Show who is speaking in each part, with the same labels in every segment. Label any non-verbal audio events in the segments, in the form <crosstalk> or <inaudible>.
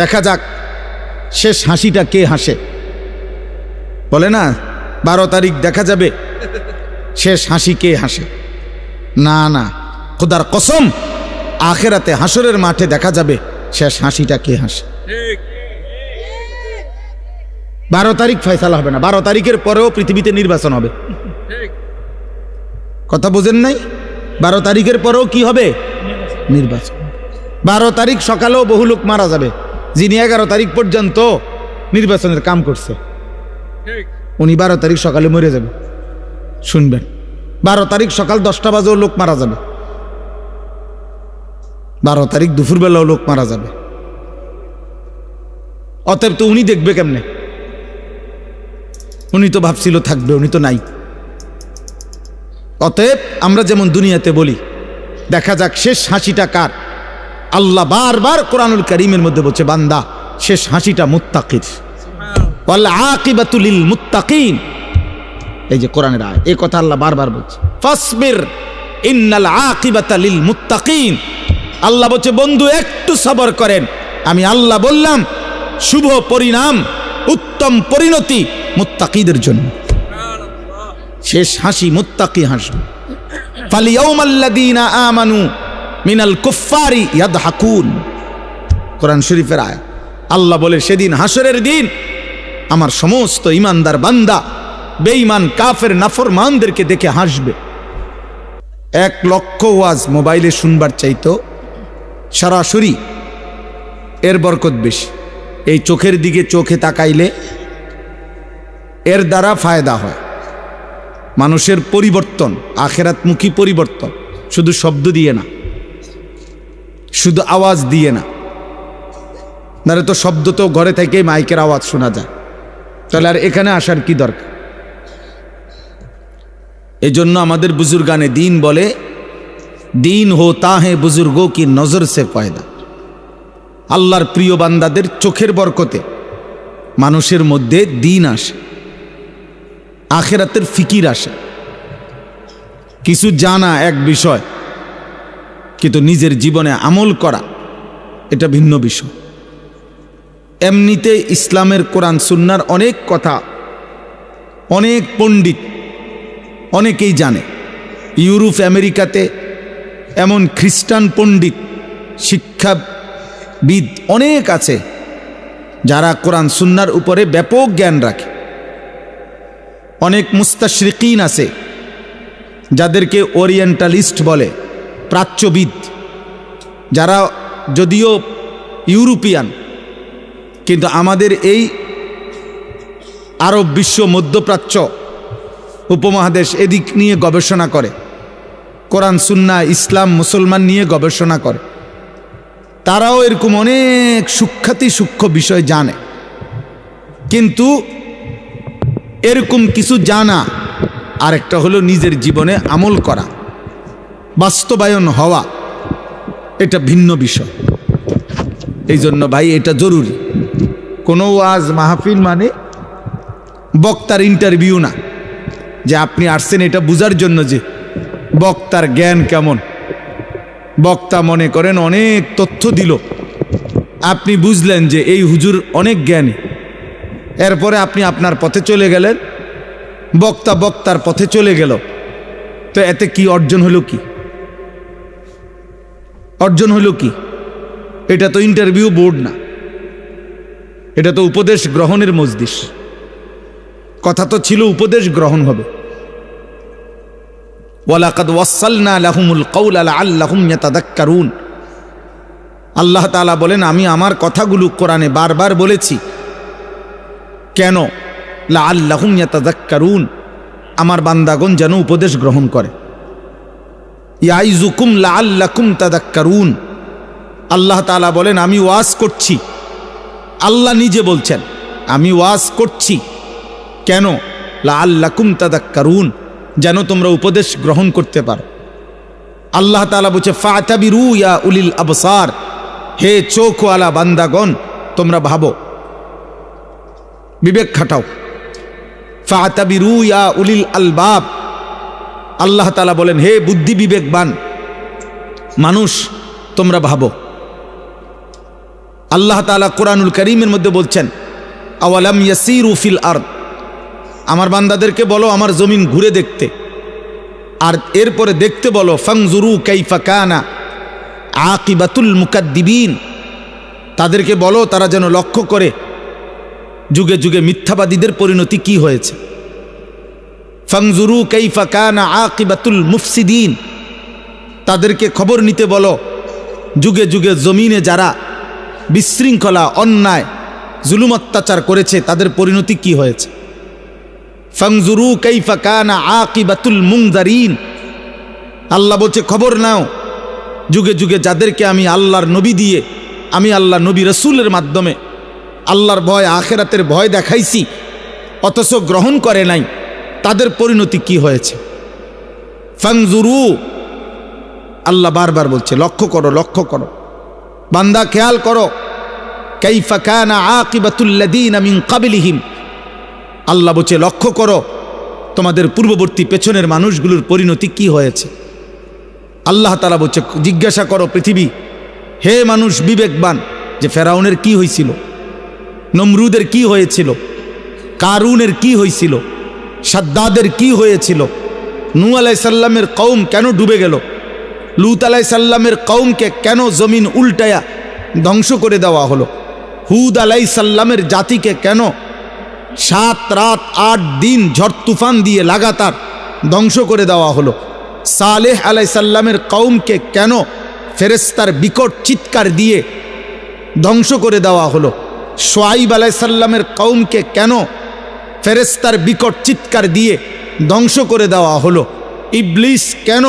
Speaker 1: দেখা যাক শেষ হাসিটা কে হাসে। বলে না, বারো তারিখ দেখা যাবে, শেষ হাসি কে হাসে। না না, খোদার কসম, আখেরাতে হাসরের মাঠে দেখা যাবে শেষ হাসিটা কে হাসে। বারো তারিখ ফয়সালা হবে না, বারো তারিখের পরেও পৃথিবীতে নির্বাচন হবে। কথা বোঝেন নাই? বারো তারিখের পরেও কি হবে? নির্বাচন বারো তারিখ সকালেও বহু লোক মারা যাবে। যিনি এগারো তারিখ পর্যন্ত নির্বাচনের কাম করছে, উনি বারো তারিখ সকালে মরে যাবে। শুনবেন, বারো তারিখ সকাল দশটা বাজেও লোক মারা যাবে। বারো তারিখ দুপুরবেলাও লোক মারা যাবে। অতএব তো উনি দেখবে কেমনে? উনি তো ভাবছিল থাকবে, উনি তো নাই। অতএব আমরা যেমন দুনিয়াতে বলি, দেখা যাক শেষ হাসিটা কার? আল্লাহ বারবার কোরআনুল করিমের মধ্যে বলছে, বান্দা, শেষ হাসিটা মুত্তাকির। আকিবাতুলিল মুত্তাকিন। এই যে কোরআনের আয় এই কথা আল্লাহ বারবার বলছে। ফাসবির ইন্নাল আকিবাতা লিল মুত্তাকিন। আল্লাহ বলছে, বন্ধু, একটু সবর করেন। আমি আল্লাহ বললাম, শুভ পরিণাম, উত্তম পরিণতি মুত্তাকিদের জন্য। শেষ হাসি মুত্তাকি হাসবে। ফালিয়াউমাল্লাযীনা আমানু মিনাল কুফফারি ইয়াদহাকুন। কোরআন শরীফের আয় আল্লাহ বলে, সেদিন হাসরের দিন আমার সমস্ত ইমানদার বান্দা, বেঈমান, কাফের, নাফরমানদেরকে দেখে হাসবে। এক লক্ষ ওয়াজ মোবাইলে শুনবার চাইতো, সরাসরি এর বরকত বেশি। এই চোখের দিকে চোখে তাকাইলে এর দ্বারা ফায়দা হয়। মানুষের পরিবর্তন, আখেরাতমুখী পরিবর্তন, শুধু শব্দ দিয়ে না। শুধু আওয়াজ দিয়ে না। নাহলে তো শব্দ তো ঘরে থেকেই মাইকের আওয়াজ শোনা যায়। তাহলে আর এখানে আসার কি দরকার? এই জন্য আমাদের বুজুর্গানে দিন বলে, দিন হো তাহে বুজুর্গো কি নজর সে পয়দা আল্লাহর প্রিয় বান্দাদের চোখের বরকতে মানুষের মধ্যে দিন আসে, আখেরাতের ফিকির আসে। কিছু জানা এক বিষয় কিন্তু নিজের জীবনে আমল করা, এটা ভিন্ন বিষয়। এমনিতে ইসলামের কোরআন, সুন্নার অনেক কথা অনেক পণ্ডিত অনেকেই জানে। ইউরোপ, আমেরিকাতে এমন খ্রিস্টান পণ্ডিত, শিক্ষাবিদ অনেক আছে যারা কোরআন, সুন্নার উপরে ব্যাপক জ্ঞান রাখে। অনেক মুস্তাশরিকিন আছে যাদেরকে ওরিয়েন্টালিস্ট বলে। প্রাচ্যবিদ, যারা যদিও ইউরোপিয়ান, কিন্তু আমাদের এই আরব বিশ্ব মধ্যপ্রাচ্য উপমহাদেশ এদিক নিয়ে গবেষণা করে, কোরআন, সুন্না, ইসলাম, মুসলমান নিয়ে গবেষণা করে। তারাও এরকম অনেক সূক্ষাতি সূক্ষ্ম বিষয় জানে। কিন্তু এরকম কিছু জানা, আরেকটা হলো নিজের জীবনে আমল করা। বাস্তবায়ন হওয়া, এটা ভিন্ন বিষয়। এই জন্য ভাই, এটা জরুরি। কোনো ওয়াজ মাহফিল মানে বক্তার ইন্টারভিউ না। যে আপনি আসছেন এটা বুঝার জন্য যে বক্তার জ্ঞান কেমন। বক্তা মনে করেন অনেক তথ্য দিল। আপনি বুঝলেন যে এই হুজুর অনেক জ্ঞানী। এরপরে আপনি আপনার পথে চলে গেলেন, বক্তা বক্তার পথে চলে গেল। তো এতে কি অর্জন হলো কি? অর্জন হলো কি? এটা তো ইন্টারভিউ বোর্ড না। এটা তো উপদেশ গ্রহণের মজদিস কথা তো ছিল উপদেশ গ্রহণ হবে। ওয়ালাকাদ ওয়াসালনা লাহুমুল কৌল আল্লাহুম ইয়াতাদাক্কারুন। আল্লাহ তাআলা বলেন, আমি আমার কথাগুলো কোরআনে বারবার বলেছি। কেন? লা আল্লাহুম ইয়াতাদাক্কারুন। আমার বান্দাগণ যেন উপদেশ গ্রহণ করে। ইয়াইজুকুম লা তাদাক্কারুন। আল্লাহ তাআলা বলেন, আমি ওয়াজ করছি। আল্লাহ নিজে বলছেন, আমি ওয়াজ করছি। কেন? লা আল্লাকুম তাদাক্কারুন, যেন তোমরা উপদেশ গ্রহণ করতে পারো। আল্লাহ তালা বলছে, ফাতাবিরু ইয়া উলিল আবসার। হে চোখওয়ালা বান্দাগণ, তোমরা ভাবো। বিবেক খাটাও। ফাতাবিরু ইয়া উলিল আলবাব। আল্লাহ তালা বলেন, হে বুদ্ধি বিবেকবান, মানুষ, তোমরা ভাবো। আল্লাহ তাআলা কোরআনুল করিমের মধ্যে বলছেন, আওয়ালাম ইয়াসিরু ফিল আরদ? আমার বান্দাদেরকে বলো, আমার জমিন ঘুরে দেখতে। আর এরপরে দেখতে বলো, ফাংজুরু কাইফা কানা আকিবাতুল মুকাদ্দিবিন। তাদেরকে বলো, তারা যেন লক্ষ্য করে যুগে যুগে মিথ্যাবাদীদের পরিণতি কি হয়েছে? ফাংজুরু কাইফা কানা আকিবাতুল মুফসিদিন। তাদেরকে খবর নিতে বলো, যুগে যুগে জমিনে যারা বিশৃঙ্খলা, অন্যায়, জুলুম অত্যাচার করেছে, তাদের পরিণতি কি হয়েছে? ফাংজুরু কাইফা কানা আকিবাতুল মুংজারিন আল্লাহ বলছে, খবর নাও, যুগে যুগে যাদেরকে আমি আল্লাহর নবী দিয়ে, আমি আল্লাহ নবী রসুলের মাধ্যমে আল্লাহর ভয়, আখেরাতের ভয় দেখাইছি, অথচ গ্রহণ করে নাই। তাদের পরিণতি কি হয়েছে? ফাংজুরু আল্লাহ বারবার বলছে, লক্ষ্য করো লক্ষ্য করো। বান্দা, খেয়াল করো। কাইফা কানা আকিবাতুল্লাদিন মিন কাবিলিহিম আল্লাহ বলছে, লক্ষ্য করো, তোমাদের পূর্ববর্তী পেছনের মানুষগুলোর পরিণতি কি হয়েছে? আল্লাহ তালা বলছে, জিজ্ঞাসা করো পৃথিবী। হে মানুষ বিবেকবান, যে ফেরাউনের কি হয়েছিল নমরুদের কি হয়েছিল? কারুনের কি হয়েছিল সাদ্দাদের কি হয়েছিল? নু আলাইসাল্লামের কৌম কেন ডুবে গেল? লুত আলাইসাল্লামের কৌমকে কেন জমিন উল্টায়া ধ্বংস করে দেওয়া হলো? হুদ আলাইসাল্লামের জাতিকে কেন সাত রাত আট দিন ঝড় তুফান দিয়ে লাগাতার ধ্বংস করে দেওয়া হলো? সালেহ আলাইসাল্লামের কৌমকে কেন ফেরেস্তার বিকট চিৎকার দিয়ে ধ্বংস করে দেওয়া হলো? সোয়াইব আলাইসাল্লামের কৌমকে কেন ফেরেস্তার বিকট চিৎকার দিয়ে ধ্বংস করে দেওয়া হলো। ইবলিস কেন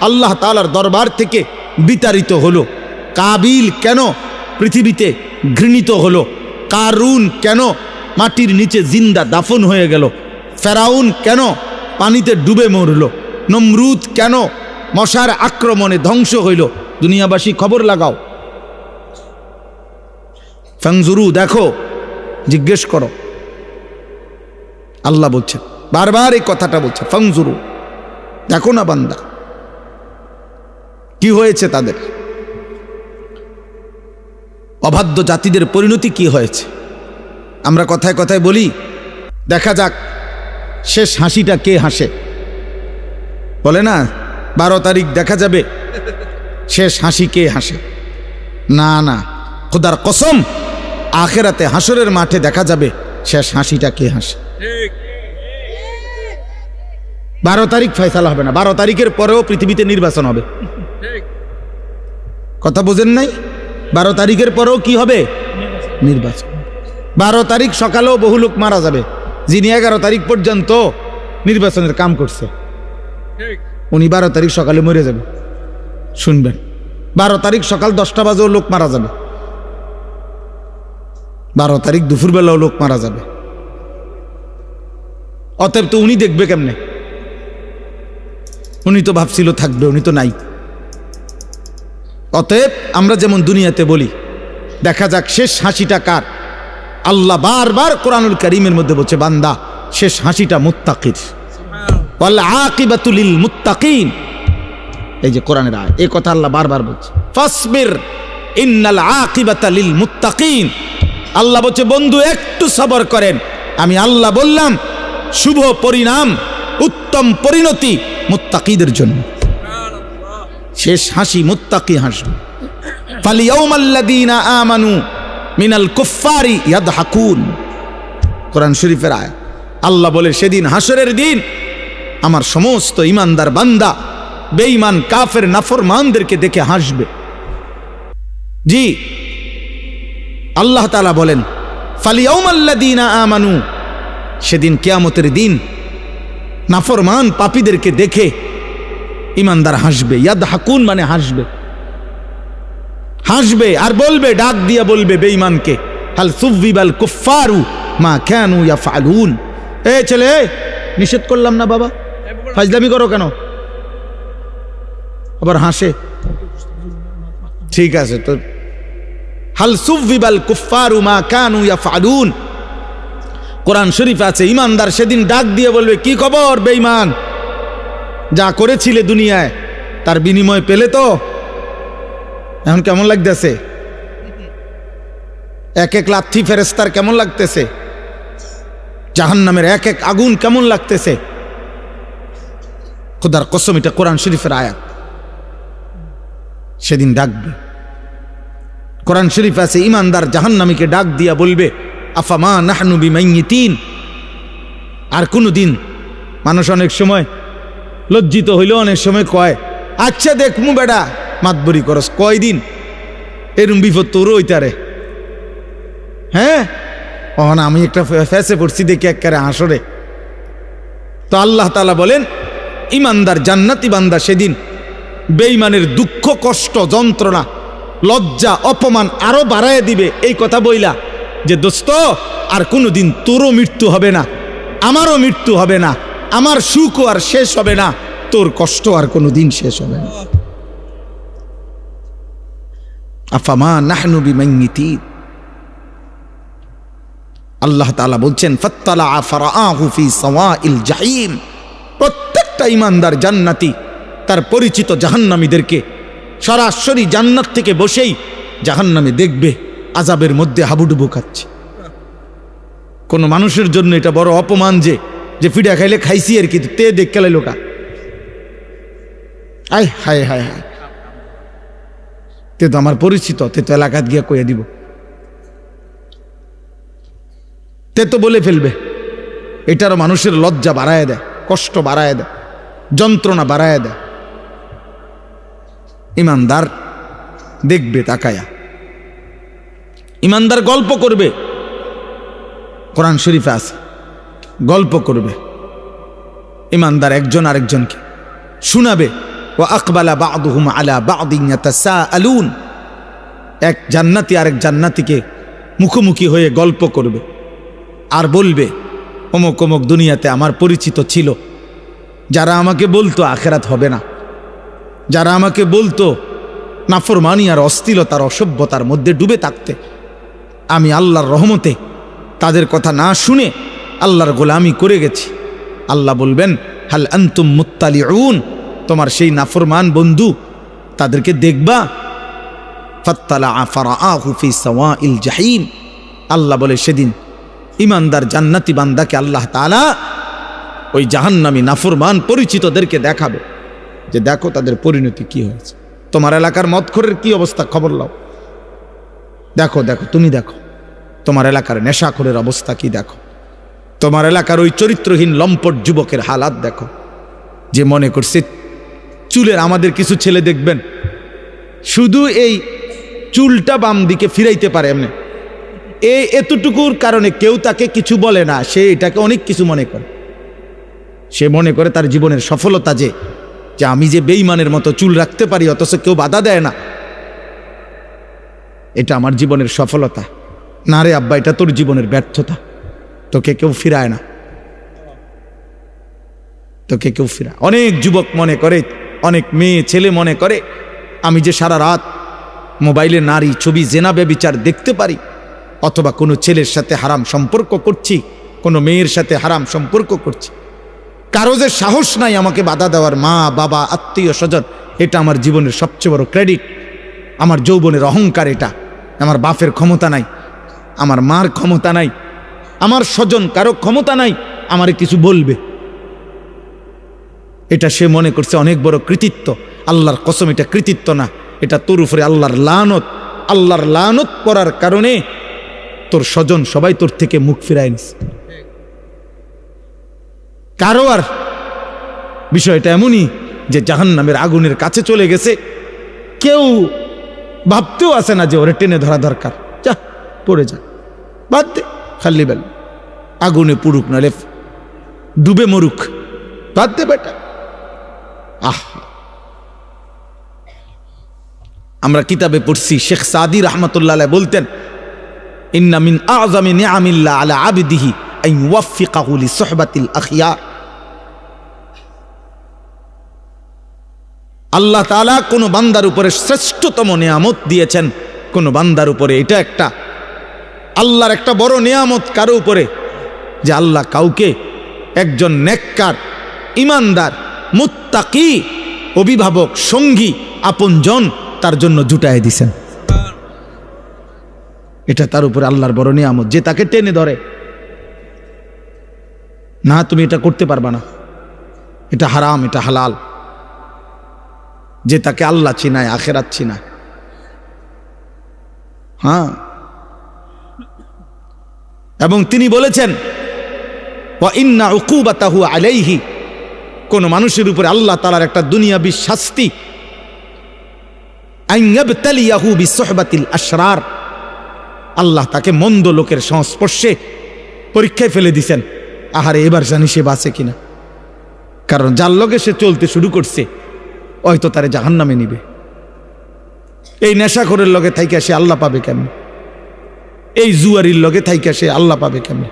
Speaker 1: আল্লাহ তালার দরবার থেকে বিতাড়িত হলো? কাবিল কেন পৃথিবীতে ঘৃণিত হলো? কারুন কেন মাটির নিচে জিন্দা দাফন হয়ে গেল? ফেরাউন কেন পানিতে ডুবে মরল? নমরুদ কেন মশার আক্রমণে ধ্বংস হইল? দুনিয়াবাসী খবর লাগাও। ফাংজুরু দেখো, জিজ্ঞেস করো। আল্লাহ বলছে বারবার এই কথাটা বলছে ফাংজুরু দেখো না বান্দা, কি হয়েছে তাদের? অবাধ্য জাতিদের পরিণতি কি হয়েছে? আমরা কথায় কথায় বলি, দেখা যাক, শেষ হাসিটা কে হাসে? বলে না, বারো তারিখ দেখা যাবে, শেষ হাসি কে হাসে? না না, খোদার কসম, আখেরাতে হাসরের মাঠে দেখা যাবে, শেষ হাসিটা কে হাসে? বারো তারিখ ফয়সালা হবে না। বারো তারিখের পরেও পৃথিবীতে নির্বাচন হবে। কথা বোঝেন নাই? বারো তারিখের পরেও কি হবে? নির্বাচন। বারো তারিখ সকালেও বহু লোক মারা যাবে। যিনি এগারো তারিখ পর্যন্ত নির্বাচনের কাম করছে। উনি বারো তারিখ সকালে মরে যাবে। শুনবেন। বারো তারিখ সকাল দশটা বাজেও লোক মারা যাবে। বারো তারিখ দুপুরবেলাও লোক মারা যাবে। অতএব তো উনি দেখবে কেমনে? উনি তো ভাবছিল থাকবে, উনি তো নাই। অতএব আমরা যেমন দুনিয়াতে বলি, দেখা যাক শেষ হাসিটা কার। আল্লাহ বারবার কোরআনুল করিমের মধ্যে বলছে, বান্দা, শেষ হাসিটা মুত্তাকির। আকিবাতুলিল মুত্তাকিন। এই যে কোরআনের আয় এই কথা আল্লাহ বারবার বলছে। ফাসবির ইন্নাল আকিবাতা লিল মুত্তাকিন। আল্লাহ বলছে, বন্ধু, একটু সবর করেন। আমি আল্লাহ বললাম শুভ পরিণাম, উত্তম পরিণতি মুত্তাকিদের জন্য। শেষ হাসি মুত্তাকি আমানু মিনাল কুফফারি ইয়াদহাকুন। কোরআন শরীফের আয় আল্লাহ বলে, সেদিন হাসরের দিন আমার সমস্ত ইমানদার বান্দা, বেঈমান, কাফের, নাফরমানদেরকে দেখে হাসবে। জি, আল্লাহ তাআলা বলেন, ফালিয়াউমাল্লাযীনা আমানু সেদিন কিয়ামতের দিন নাফরমান পাপীদেরকে দেখে ইমানদার হাসবে ইয়াদ হাকুন মানে হাসবে। হাসবে আর বলবে, ডাক দিয়া বলবে বেঈমানকে, হাল সুবিবাল কুফারু মা কেন ফালুন এ ছেলে, নিষেধ করলাম না বাবা? ফাজলামি করো কেন? আবার হাসে। ঠিক আছে, তো হাল সুবিবাল কুফারু মা কানু ফালুন কোরআন শরীফ আছে, ইমানদার সেদিন ডাক দিয়ে বলবে, কি খবর, বেঈমান? যা করেছিলে দুনিয়ায়, তার বিনিময় পেলে তো? এখন কেমন লাগতেছে? এক এক লাথি ফেরেস্তার কেমন লাগতেছে? জাহান্নামের এক এক আগুন কেমন লাগতেছে? খোদার কসম, এটা কোরআন শরীফের আয়াত। সেদিন ডাকবে। কোরআন শরীফ আছে, ইমানদার জাহান্নামীকে ডাক দিয়া বলবে আফামা নাহনু বিমাইয়িতিন। আর কোনো দিন মানুষ অনেক সময় লজ্জিত হইলেও অনেক সময় কয় আচ্ছা দেখমু বেডা মাতবরি করস কয়দিন এরম বিপদ তোরও ওইতারে হ্যাঁ? অহন আমি একটা ফ্যাসে পড়ছি দেখি একেবারে হাসরে। তো আল্লাহ তালা বলেন, ইমানদার জান্নাতি বান্দা সেদিন বেইমানের দুঃখ, কষ্ট, যন্ত্রণা, লজ্জা, অপমান আরও বাড়ায় দিবে, এই কথা বইলা। যে দোস্ত, আর কোনোদিন তোরও মৃত্যু হবে না, আমারও মৃত্যু হবে না, আমার সুখও আর শেষ হবে না, তোর কষ্ট আর কোনোদিন শেষ হবে না। আফামা নাহনু বিমাইয়িতিন। আল্লাহ তাআলা বলছেন ফাত্তালা ফারাআহু ফি সাওয়াইল জাহিম। প্রত্যেকটা ইমানদার জান্নাতি তার পরিচিত জাহান্নামীদেরকে সরাসরি জান্নাত থেকে বসেই জাহান্নামে দেখবে। আজাবের মধ্যে হাবুডুবু খাচ্ছে। কোনো মানুষের জন্য এটা বড় অপমান যে যে ফিডা খাইলে খাইছি আর কি তে দেখ কেলে লোকা। আয়, হায় হায় হায়। তে তো আমার পরিচিত, তে তো এলাকাত গিয়া কইয়া দিব। তে তো বলে ফেলবে। এটারও মানুষের লজ্জা বাড়ায় দেয়, কষ্ট বাড়ায় দেয়, যন্ত্রণা বাড়ায় দেয়। ইমানদার দেখবে, তাকায়া। ইমানদার গল্প করবে। কোরআন শরীফে আছে। গল্প করবে। ইমানদার একজন আরেকজনকে শুনাবে। ও আকবালা বাদুহুম আলা আলুন এক জান্নাতি আরেক জান্নাতিকে মুখোমুখি হয়ে গল্প করবে। আর বলবে, অমুক অমুক দুনিয়াতে আমার পরিচিত ছিল। যারা আমাকে বলতো আখেরাত হবে না। যারা আমাকে বলতো নাফরমানি আর অস্থিলতার অসভ্যতার মধ্যে ডুবে থাকতে। আমি আল্লাহর রহমতে তাদের কথা না শুনে আল্লাহর গোলামি করে গেছি। আল্লাহ বলবেন, হাল আন্তুম মুত্তালিউন? তোমার সেই নাফরমান বন্ধু তাদেরকে দেখবা। ফাত্তালা ফারাআহু ফি সাওয়াইল জাহিম। আল্লাহ বলে, সেদিন ইমানদার জান্নাতি বান্দাকে আল্লাহ তাআলা ওই জাহান্নামী নাফরমান পরিচিতদেরকে দেখাবে। যে দেখো তাদের পরিণতি কি হয়েছে। তোমার এলাকার মতখরের কি অবস্থা? খবর লাও। দেখো দেখো, তুমি দেখো। তোমার এলাকার নেশাখোরের অবস্থা কি দেখো? তোমার এলাকার ওই চরিত্রহীন লম্পট যুবকের হালাত দেখো। যে মনে করছে, চুলের আমাদের কিছু ছেলে দেখবেন। শুধু এই চুলটা বাম দিকে ফিরাইতে পারে এমনি। এই এতটুকুর কারণে কেউ তাকে কিছু বলে না, সে এটাকে অনেক কিছু মনে করে। সে মনে করে তার জীবনের সফলতা যে যে আমি যে বেইমানের মতো চুল রাখতে পারি, অথচ কেউ বাধা দেয় না। এটা আমার জীবনের সফলতা। না রে আব্বা, এটা তোর জীবনের ব্যর্থতা। তোকে কেউ ফিরায় না। তোকে কেউ ফিরায় অনেক যুবক মনে করে, অনেক মেয়ে, ছেলে মনে করে, আমি যে সারা রাত মোবাইলে নারী, ছবি জেনাবে বিচার দেখতে পারি, অথবা কোনো ছেলের সাথে হারাম সম্পর্ক করছি, কোনো মেয়ের সাথে হারাম সম্পর্ক করছি। কারও যে সাহস নাই আমাকে বাধা দেওয়ার, মা, বাবা, আত্মীয়, স্বজন, এটা আমার জীবনের সবচেয়ে বড় ক্রেডিট আমার যৌবনের অহংকার এটা। আমার বাপের ক্ষমতা নাই, আমার মার ক্ষমতা নাই, আমার স্বজন কারও ক্ষমতা নাই, আমারে কিছু বলবে। এটা সে মনে করছে অনেক বড় কৃতিত্ব, আল্লাহর কসম এটা কৃতিত্ব না, এটা তোর উপরে আল্লাহর লানত আল্লাহর লানত করার কারণে তোর স্বজন সবাই তোর থেকে মুখ ফিরায় নিছে। কারও আর বিষয়টা এমনই যে জাহান নামের আগুনের কাছে চলে গেছে, কেউ ভাবতেও আসে না যে ওরে টেনে ধরা দরকার। যা, পড়ে যা। বাদ দে খাল্লি বেল। আগুনে পুরুক নালে ডুবে মরুক। বাদ দে বেটা। আহ। আমরা কিতাবে পড়ছি, শেখ সাদি রহমতুল্লাহ বলতেন, ইন্না মিন আযমি নিআমিল্লাহ আলা আবিদিহি আন ইউওয়াফিকাহু সোহবাতিল আখিয়ার আল্লাহ তালা কোনো বান্দার উপরে শ্রেষ্ঠতম নিয়ামত দিয়েছেন, কোনো বান্দার উপরে এটা একটা। আল্লাহর একটা বড় নিয়ামত কারও উপরে? যে আল্লাহ কাউকে একজন নেককার, ইমানদার, মুত্তাকি, অভিভাবক, সঙ্গী, আপনজন তার জন্য জুটায় দিছেন। এটা তার উপরে আল্লাহর বড় নিয়ামত, যে তাকে টেনে ধরে। না, তুমি এটা করতে পারবা না। এটা হারাম, এটা হালাল। যে তাকে আল্লাহ চিনায়, আখেরাত চিনায়। হ্যাঁ? এবং তিনি বলেছেন ইন্না উকুবাতাহু আলাইহি কোন মানুষের উপরে আল্লাহ তালার একটা আইয়াবতালিয়াহু বিসহবাতিল আশরার। আল্লাহ তাকে মন্দ লোকের সংস্পর্শে পরীক্ষায় ফেলে দিছেন। আহারে, এবার জানি সে বাঁচে কিনা। কারণ যার লগে সে চলতে শুরু করছে হয়তো তারে জাহান নামে নিবে। এই নেশাখোরের লগে থাইকা সে আল্লাহ পাবে কেমন? এই জুয়ারির লগে থাইকা সে আল্লাহ পাবে কেমন?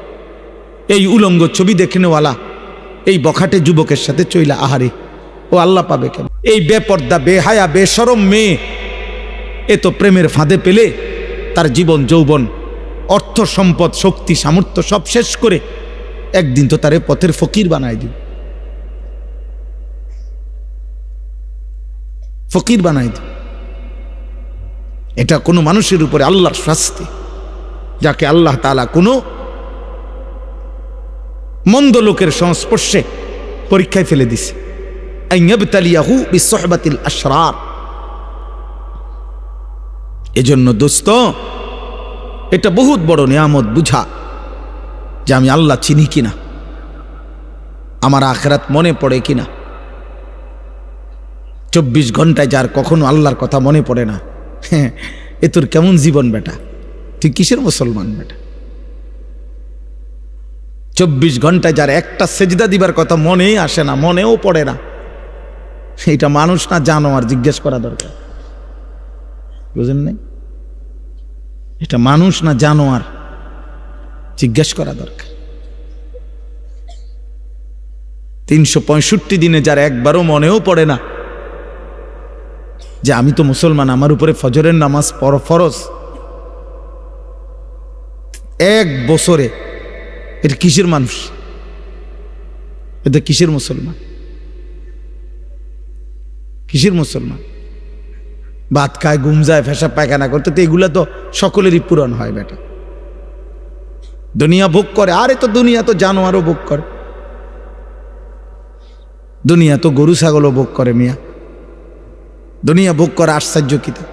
Speaker 1: এই উলঙ্গ ছবি দেখে নেওয়ালা এই বখাটে যুবকের সাথে চইলা আহারে, ও আল্লাহ পাবে কেন এই বেপর্দা, বেহায়া বেসরম মেয়ে, এ তো প্রেমের ফাঁদে পেলে তার জীবন, যৌবন, অর্থ, সম্পদ, শক্তি, সামর্থ্য সব শেষ করে একদিন তো তারে পথের ফকির বানায় দিবে। ফকির বানাই দিবে এটা কোনো মানুষের উপরে আল্লাহর শাস্তি, যাকে আল্লাহ তালা কোনো মন্দ লোকের সংস্পর্শে পরীক্ষায় ফেলে দিছে। আইয়াবতালিয়াহু আশরার। এজন্য দোস্ত, এটা বহুত বড় নিয়ামত বুঝা যে আমি আল্লাহ চিনি কিনা, আমার আখরাত মনে পড়ে কিনা। চব্বিশ ঘন্টায় যার কখনো আল্লাহর কথা মনে পড়ে না। হ্যাঁ এ তোর কেমন জীবন বেটা? তুই কিসের মুসলমান বেটা? চব্বিশ ঘন্টায় যার একটা সেজদা দিবার কথা মনেই আসে না, মনেও পড়ে না। এটা মানুষ না জানো আর জিজ্ঞেস করা দরকার। বুঝেন নাই? এটা মানুষ না জানো আর জিজ্ঞেস করা দরকার। তিনশো পঁয়ষট্টি দিনে যার একবারও মনেও পড়ে না যে আমি তো মুসলমান, আমার উপরে ফজরের নামাজ পর ফরজ। এক বছরে, এটা কিসের মানুষ? এটা কিসের মুসলমান? কিসের মুসলমান? ভাত খায়, ঘুম যায় ফেসা পায়খানা করতে, তো এগুলা তো সকলেরই পূরণ হয় বেটা। দুনিয়া ভোগ করে, আরে তো দুনিয়া তো জানোয়ারও ভোগ করে। দুনিয়া তো গরু, ছাগলও ভোগ করে মিয়া। দুনিয়া ভোগ করা আশ্চর্য কি তা?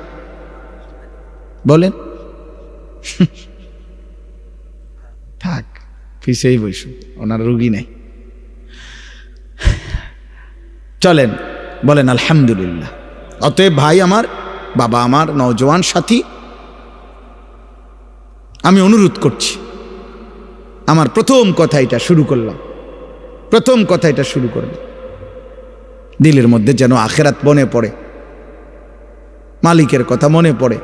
Speaker 1: বলেন। <laughs> থাক, পিছেই বসু ওনার রুগী নাই। চলেন, বলেন, আলহামদুলিল্লাহ। অতএব ভাই আমার, বাবা আমার নওজওয়ান সাথী, আমি অনুরোধ করছি। আমার প্রথম কথা এটা শুরু করলাম। প্রথম কথা এটা শুরু করলাম। দিলের মধ্যে যেন আখেরাত মনে পড়ে। মালিকের কথা মনে পড়ে,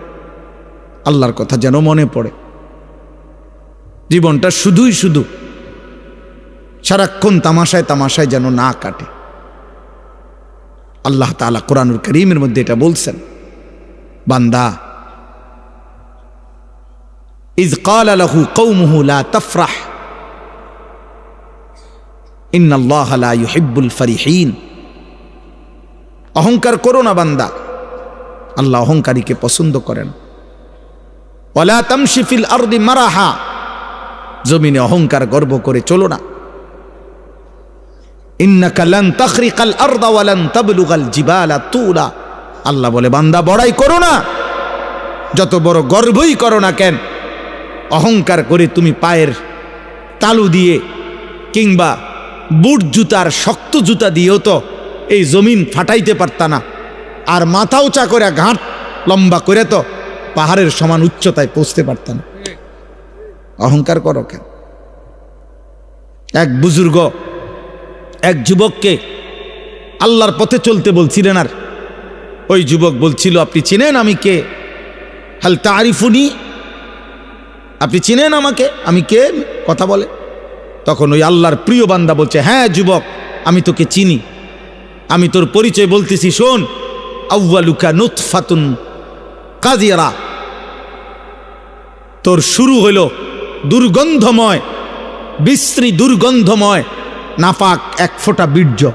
Speaker 1: আল্লাহর কথা যেন মনে পড়ে। জীবনটা শুধুই শুধু সারাক্ষণ তামাশায় তামাশায় যেন না কাটে। আল্লাহ তালা কোরআনুর করিমের মধ্যে এটা বলছেন, বান্দা, ইজ কাল আলহু কৌমুহু লা তফরাহ, ইন্নাল্লাহ লা ফারিহীন। অহংকার করো না বান্দা। আল্লাহ অহংকারীকে পছন্দ করেন। ওয়ালা তামশি ফিল আরদি মারাহা। জমিনে অহংকার গর্ব করে চলো না। আল্লাহ বলে, বান্দা, বড়াই করো না। যত বড় গর্বই করো না কেন, অহংকার করে তুমি পায়ের তালু দিয়ে কিংবা বুট জুতার শক্ত জুতা দিয়েও তো এই জমিন ফাটাইতে পারতা না। আর মাথা উঁচা করে ঘাট লম্বা করে তো পাহাড়ের সমান উচ্চতায় পৌঁছতে পারত না। অহংকার করো কেন? এক বুজুর্গ, এক যুবককে আল্লাহর পথে চলতে বলছিলেন আর ওই যুবক বলছিল, আপনি চিনেন আমি কে? হাল তারিফুনি? আপনি চিনেন আমাকে? আমি কে? কথা বলে। তখন ওই আল্লাহর প্রিয় বান্দা বলছে হ্যাঁ যুবক, আমি তোকে চিনি। আমি তোর পরিচয় বলতেছি, শোন আউ্বালুকা নুৎফাতুন কাজিয়ারা তোর শুরু হইল দুর্গন্ধময়, বিশ্রী দুর্গন্ধময়, নাপাক এক ফোঁটা বীর্য।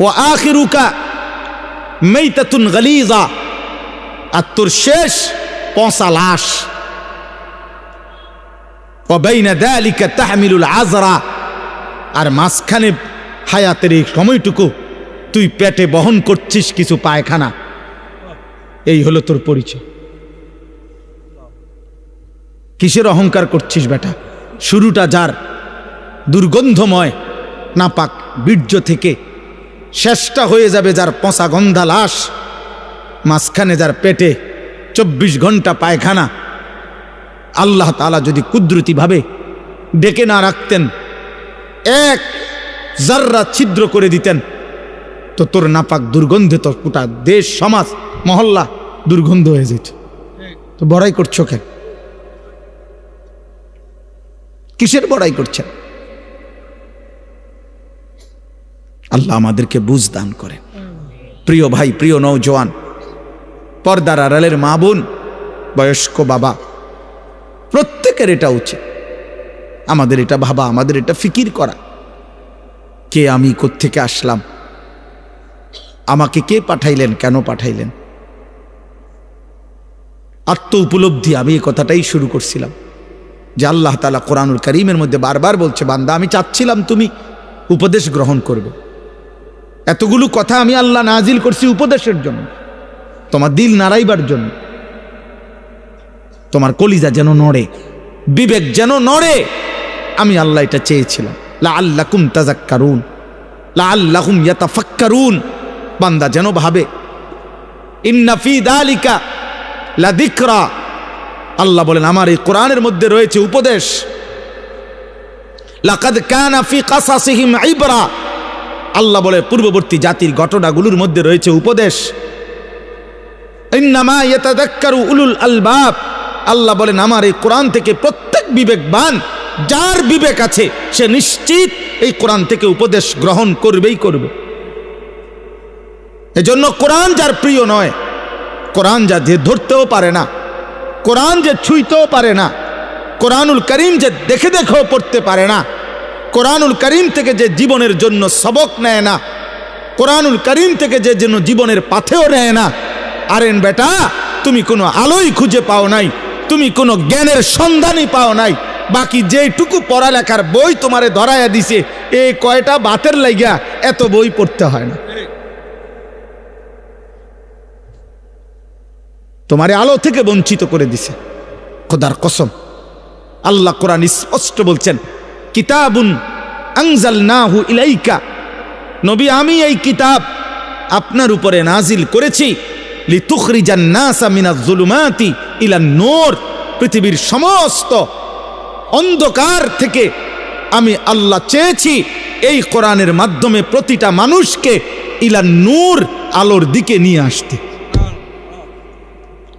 Speaker 1: ও আখিরুকা মেইতাতুন গালিজা। আর তোর শেষ পচা লাশ। অবাইনা দেয়ালিকা তাহমিলুল আজরা। আর মাঝখানে হায়াতের এই সময়টুকু তুই পেটে বহন করছিস কিছু পায়খানা। এই হলো তোর পরিচয়। কিসের অহংকার করছিস বেটা? শুরুটা যার দুর্গন্ধময়, নাপাক বীর্য থেকে শেষটা হয়ে যাবে যার পচা গন্ধা লাশ, মাঝখানে যার পেটে চব্বিশ ঘণ্টা পায়খানা। আল্লাহ তালা যদি কুদরতিভাবে ডেকে না রাখতেন, এক জাররা ছিদ্র করে দিতেন। তো তোর নাপাক দুর্গন্ধে তো গোটা দেশ, সমাজ, মহল্লা দুর্গন্ধ হয়ে যেত। তো বড়াই করছ কেন? কিসের বড়াই করছেন? আল্লাহ আমাদেরকে বুঝ দান করেন। প্রিয় ভাই, প্রিয় নৌজওয়ান পর্দার আড়ালের মা বোন, বয়স্ক বাবা, প্রত্যেকের এটা উচিত। আমাদের এটা ভাবা, আমাদের এটা ফিকির করা। কে আমি কোত্থেকে আসলাম? আমাকে কে পাঠাইলেন? কেন পাঠাইলেন? আত্ম উপলব্ধি আমি এই কথাটাই শুরু করছিলাম যে আল্লাহ তালা কোরআনুল করিমের মধ্যে বারবার বলছে, বান্দা, আমি চাচ্ছিলাম তুমি উপদেশ গ্রহণ করবে। এতগুলো কথা আমি আল্লাহ নাজিল করছি উপদেশের জন্য, তোমার দিল নাড়াইবার জন্য। তোমার কলিজা যেন নড়ে, বিবেক যেন নড়ে, আমি আল্লাহ এটা চেয়েছিলাম। লা আল্লাকুম তাজাক্কারুন লা আল্লাহুম ইয়াতাফাক্কারুন। বান্দা যেন ভাবে ইন্নাফি দালিকা লা দিকরা আল্লাহ বলেন, আমার এই কোরআনের মধ্যে রয়েছে উপদেশ, লাকাদ কানা ফি কাসাসিহিম ইবরা। আল্লাহ বলে, পূর্ববর্তী জাতির ঘটনাগুলোর মধ্যে রয়েছে উপদেশ, ইন্নামা ইয়াতাদাক্কারু উলুল আলবাব। আল্লাহ বলেন, আমার এই কোরআন থেকে প্রত্যেক বিবেকবান যার বিবেক আছে, সে নিশ্চিত এই কোরআন থেকে উপদেশ গ্রহণ করবেই করবে। এজন্য কোরআন যার প্রিয় নয়, কোরআন যা যে ধরতেও পারে না, কোরআন যে ছুঁইতেও পারে না, কোরআনুল করিম যে দেখে দেখেও পড়তে পারে না, কোরআনুল করিম থেকে যে জীবনের জন্য সবক নেয় না, কোরআনুল করিম থেকে যে যেন জীবনের পাথেও নেয় না আরেন বেটা, তুমি কোনো আলোই খুঁজে পাও নাই, তুমি কোনো জ্ঞানের সন্ধানই পাও নাই বাকি যেটুকু পড়ালেখার বই তোমারে ধরাইয়া দিছে, এই কয়টা বাতের লাইগা এত বই পড়তে হয় না। তোমারে আলো থেকে বঞ্চিত করে দিছে। খোদার কসম, আল্লাহ কোরআন স্পষ্ট বলছেন, কিতাবুন আংজাল নাহু ইলাইকা। নবী, আমি এই কিতাব আপনার উপরে নাজিল করেছি, লিতুখরিজান নাসা মিনাজ জুলুমাতি ইলা নূর পৃথিবীর সমস্ত অন্ধকার থেকে আমি আল্লাহ চেয়েছি এই কোরআনের মাধ্যমে প্রতিটা মানুষকে ইলা নূর আলোর দিকে নিয়ে আসতে।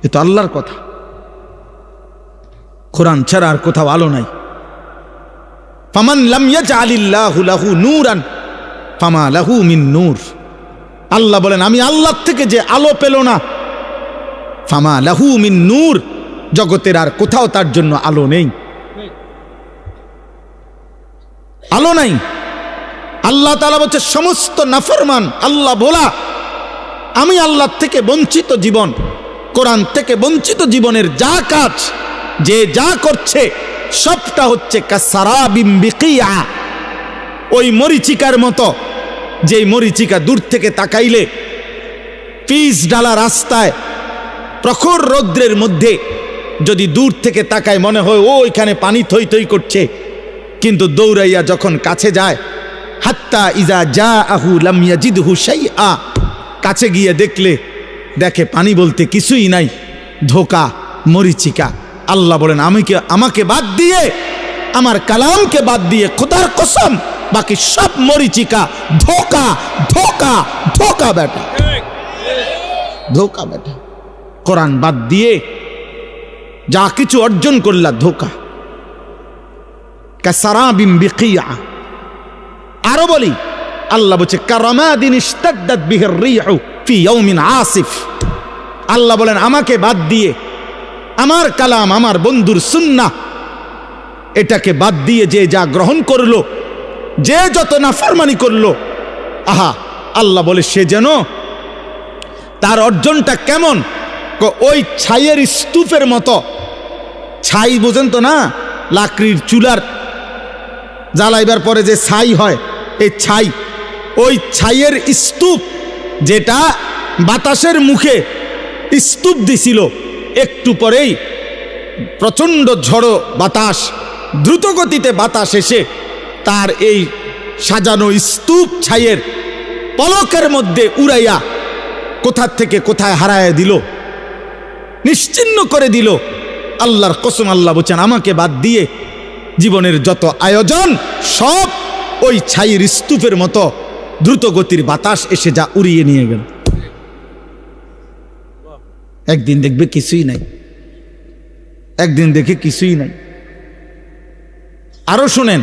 Speaker 1: এ তো আল্লাহর কথা। কোরআন ছাড়া আর কোথাও আলো নাই। ফামান লাম ইয়াজআলিল্লাহু লাহু নূরান, ফামা লাহু মিন নূর। আল্লাহ বলেন, আমি আল্লাহ থেকে যে আলো পেল না, ফামা লাহু মিন নূর, জগতের আর কোথাও তার জন্য আলো নেই। আলো নাই। আল্লাহ তালা বলছে, সমস্ত নাফরমান আল্লাহ বলা আমি আল্লাহ থেকে বঞ্চিত জীবন, কোরআন থেকে বঞ্চিত জীবনের যা কাজ, যে যা করছে, সবটা হচ্ছে ওই মরিচিকার মতো যে মরিচিকা দূর থেকে তাকাইলে পিস ডালা রাস্তায়, প্রখর রৌদ্রের মধ্যে যদি দূর থেকে তাকায়, মনে হয়, ও, এখানে পানি থই থই করছে। কিন্তু দৌড়াইয়া যখন কাছে যায়, হাত্তা ইজা যা আহু লামিয়া জিদহু সেই আ কাছে গিয়ে দেখলে, দেখে পানি বলতে কিছুই নাই, ধোকা, মরিচিকা। আল্লাহ বলেন, আমি কে, আমাকে বাদ দিয়ে, আমার কালামকে বাদ দিয়ে খোদার কসম, বাকি সব মরিচিকা, ধোকা ধোকা ধোকা বেটা ধোকা বেটা কোরআন বাদ দিয়ে যা কিছু অর্জন করলা, ধোকা। কাসারাবিম বিকিয়া। আরও বলি, আল্লাহ বলছে, কারামাদিন ইস্তাদ্দাত বিহির রিহু ফি ইয়াউমিন আসিফ। আল্লাহ বলেন, আমাকে বাদ দিয়ে আমার কালাম, আমার বন্ধুর সুন্নাহ, এটাকে বাদ দিয়ে যে যা গ্রহণ করল, যে যত নাফরমানি করল, আহা, আল্লাহ বলে, সে যেন তার অর্জনটা কেমন? ওই ছাইয়ের স্তূপের মতো। ছাই বোঝেন তো না? লাকড়ির চুলার জ্বালাইবার পরে যে ছাই হয়, এই ছাই, ওই ছাইয়ের স্তূপ যেটা বাতাসের মুখে স্তূপ দিছিল, একটু পরেই প্রচণ্ড ঝড়ো বাতাস দ্রুত গতিতে বাতাস এসে তার এই সাজানো স্তূপ ছাইয়ের পলকের মধ্যে উড়াইয়া কোথার থেকে কোথায় হারায় দিল, নিশ্চিন্ন করে দিল। আল্লাহর কসম আল্লাহ বলছেন, আমাকে বাদ দিয়ে জীবনের যত আয়োজন, সব ওই ছাইয়ের স্তূপের মতো দ্রুত গতির বাতাস এসে যা উড়িয়ে নিয়ে গেল। একদিন দেখবে কিছুই নাই। একদিন দেখে কিছুই নাই। আরও শুনেন,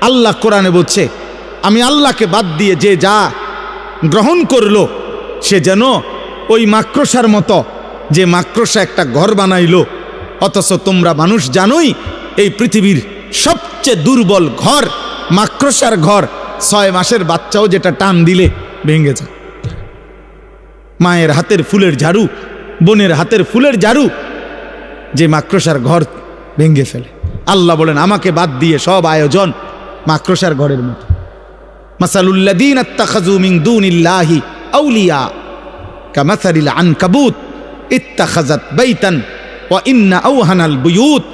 Speaker 1: আল্লাহ কোরআনে বলছে, আমি আল্লাহকে বাদ দিয়ে যে যা গ্রহণ করল, সে যেন ওই মাক্রসার মতো, যে মাক্রসা একটা ঘর বানাইলো, অথচ তোমরা মানুষ জানোই, এই পৃথিবীর সবচেয়ে দুর্বল ঘর মাক্রসার ঘর, ছয় মাসের বাচ্চাও যেটা টান দিলে ভেঙে যায়। মায়ের হাতের ফুলের ঝাড়ু, বোনের হাতের ফুলের ঝাড়ু, যে মাক্রসার ঘর ভেঙে ফেলে। আল্লাহ বলেন, আমাকে বাদ দিয়ে সব আয়োজন মাক্রসার ঘরের মতো। মাসালুল্লাদিন আত্তাখাজু মিন দুনিল্লাহি আউলিয়া, কামাসারিল আনকাবুত ইত্তাখাজাত বাইতান, ওয়া ইন্না আওহানাল বুয়ুত।